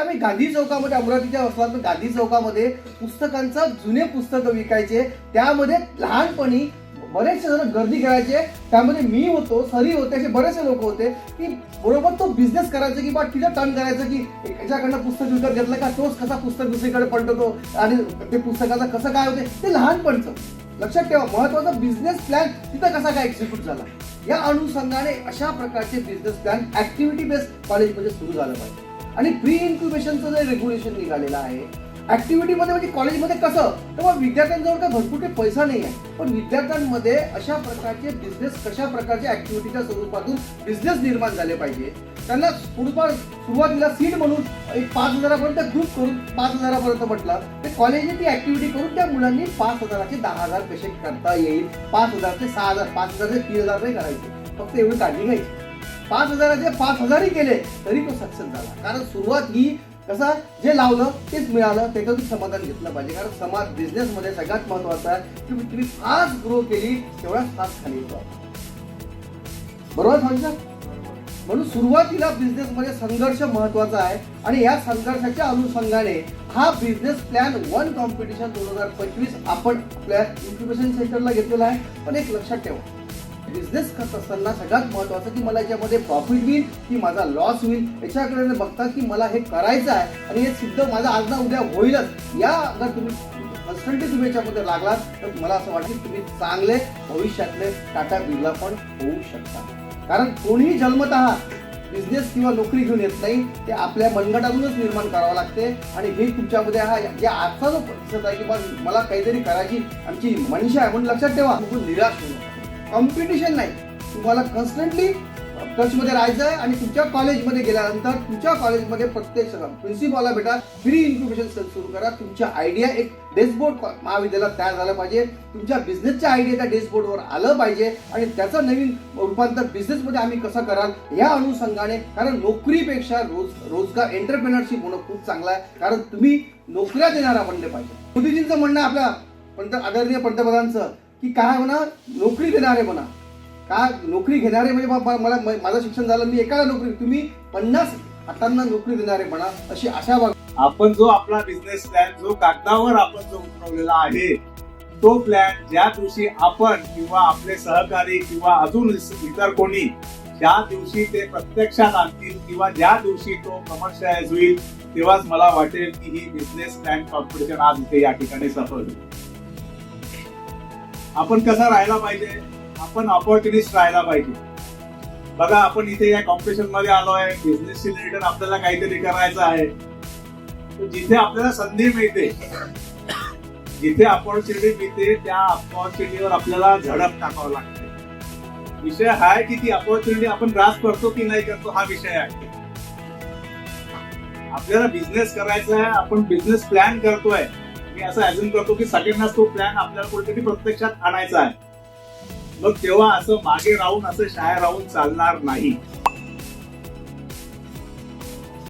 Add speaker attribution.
Speaker 1: आम्ही गांधी चौकामध्ये अमरावतीच्या असलात गांधी चौकामध्ये पुस्तकांचा जुने पुस्तकं विकायचे. त्यामध्ये लहानपणी बरेचसे जण गर्दी करायचे. त्यामध्ये मी होतो सरी होते असे बरेचसे लोक होते की बरोबर तो बिझनेस करायचा की बा तिथं टर्न करायचं की याच्याकडनं पुस्तक विकत घेतलं का तोच कसा पुस्तक दुसरीकडे पलटतो आणि ते पुस्तकाचं कसं काय होते? ते लहानपणचं. लक्षात ठेवा महत्त्वाचा बिझनेस प्लॅन तिथं कसा काय एक्झिक्यूट झाला? या अनुषंगाने अशा प्रकारचे बिझनेस प्लॅन ऍक्टिव्हिटी बेस्ड कॉलेजमध्ये सुरू झालं पाहिजे. आणि प्री इन्क्युबेशनचं जे रेग्युलेशन निघालेलं आहे ऍक्टिव्हिटीमध्ये म्हणजे कॉलेजमध्ये कसं? तर मग विद्यार्थ्यांजवळ काय भरपूर काही पैसा नाही आहे. पण विद्यार्थ्यांमध्ये अशा प्रकारचे बिझनेस कशा प्रकारच्या ऍक्टिव्हिटीच्या स्वरूपातून बिझनेस निर्माण झाले पाहिजे. त्यांना थोडंफार सुरुवातीला सीड म्हणून एक पाच हजारापर्यंत ग्रुप करून पाच हजारापर्यंत म्हटलं ते कॉलेजने ती ऍक्टिव्हिटी करून त्या मुलांनी पाच हजाराचे दहा हजार कसे करता येईल. पाच हजार ते सहा हजार पाच हजार ते तीन हजार नाही करायचे. फक्त एवढी काळजी घ्यायची. पाच हजाराचे पाच हजारही केले तरी तो सक्सेस झाला. कारण सुरुवात ही कसं जे लावलं तेच मिळालं त्याच्यातून समाधान घेतलं पाहिजे. कारण समाज बिझनेसमध्ये सगळ्यात महत्वाचं आहे की तुम्ही फास्ट ग्रो केली तेवढाच फास्ट खाली येतो बरोबर समजा म्हणून सुरुवातीला बिझनेसमध्ये संघर्ष महत्त्वाचा आहे. आणि या संघर्षाच्या अनुषंगाने हा बिझनेस प्लॅन वन कॉम्पिटिशन दोन हजार पंचवीस आपण आपल्या इन्क्युबेशन सेंटरला घेतलेला आहे. पण एक लक्षात ठेवा. बिझनेस करत असताना सगळ्यात महत्वाचं की मला याच्यामध्ये प्रॉफिट होईल की माझा लॉस होईल. याच्याकडे बघता की मला हे करायचं आहे आणि हे सिद्ध माझा आज ना उद्या होईलच या अगर तुम्ही कन्स्टंटली तुम्ही याच्यामध्ये लागलात तर मला असं वाटतं की तुम्ही चांगले भविष्यातले टाटा बिर्ला पण होऊ शकता. कारण कोणीही जन्मत बिझनेस किंवा नोकरी घेऊन येत नाही ते आपल्या मनगटातूनच निर्माण करावं लागते आणि हे तुमच्यामध्ये हा या आजचा जो दिसत आहे की मला काहीतरी करायची आमची मनीषा आहे म्हणून लक्षात ठेवा. निराश होऊ नका कॉम्पिटिशन नाही. तुम्हाला कन्स्टंटली टचमध्ये राहायचं आहे आणि तुमच्या कॉलेजमध्ये गेल्यानंतर तुमच्या कॉलेजमध्ये प्रत्येक प्रिन्सिपॉलला भेटा फ्री इन्क्युबेशन सेल सुरू करा. तुमच्या आयडिया एक डेस्कबोर्ड महाविद्यालयात तयार झालं पाहिजे. तुमच्या बिझनेसच्या आयडिया त्या डेस्कबोर्डवर आलं पाहिजे आणि त्याचं नवीन रूपांतर बिझनेसमध्ये आम्ही कसं कराल या अनुषंगाने कारण नोकरीपेक्षा रोज रोजगार एंटरप्रेनरशिप होणं खूप चांगलं आहे. कारण तुम्ही नोकऱ्या देणारा बनले पाहिजे. मोदीजींचं म्हणणं आपल्या पंत आदरणीय पंतप्रधानचं की काय म्हणा नोकरी देणारे म्हणा. का नोकरी घेणारे म्हणजे मला माझं शिक्षण झालं मी एकाला नोकरी तुम्ही पन्नास हातांना नोकरी देणारे म्हणा अशी आशा बाग
Speaker 2: आपण जो आपला बिझनेस प्लॅन जो कागदावर आपण जो उतरवलेला आहे तो प्लॅन ज्या दिवशी आपण किंवा आपले सहकारी किंवा अजून इतर कोणी ज्या दिवशी ते प्रत्यक्षात आणतील किंवा ज्या दिवशी तो कमर्शियलाइज होईल तेव्हाच मला वाटेल की ही बिझनेस प्लॅन कॉम्पिटिशन आज इथे या ठिकाणी सफल होईल. आपण कसा राहायला पाहिजे? आपण ऑपॉर्च्युनिस्ट राहायला पाहिजे. बघा आपण इथे या कॉम्पिटिशनमध्ये आलो आहे. बिझनेसशी रिलेटेड आपल्याला काहीतरी करायचं आहे. जिथे आपल्याला संधी मिळते जिथे अपॉर्च्युनिटी मिळते त्या अपॉर्च्युनिटीवर आपल्याला झडप टाकावं लागते. विषय हा आहे की ती अपॉर्च्युनिटी आपण ग्रास करतो की नाही करतो हा विषय आहे. आपल्याला बिझनेस करायचा आहे आपण बिझनेस प्लॅन करतोय. मी असं अजून करतो की सगळ्यांनाच तो प्लॅन आपल्याला कुठेतरी प्रत्यक्षात आणायचा आहे. मग तेव्हा असं मागे राहून असं शाळा राहून चालणार नाही.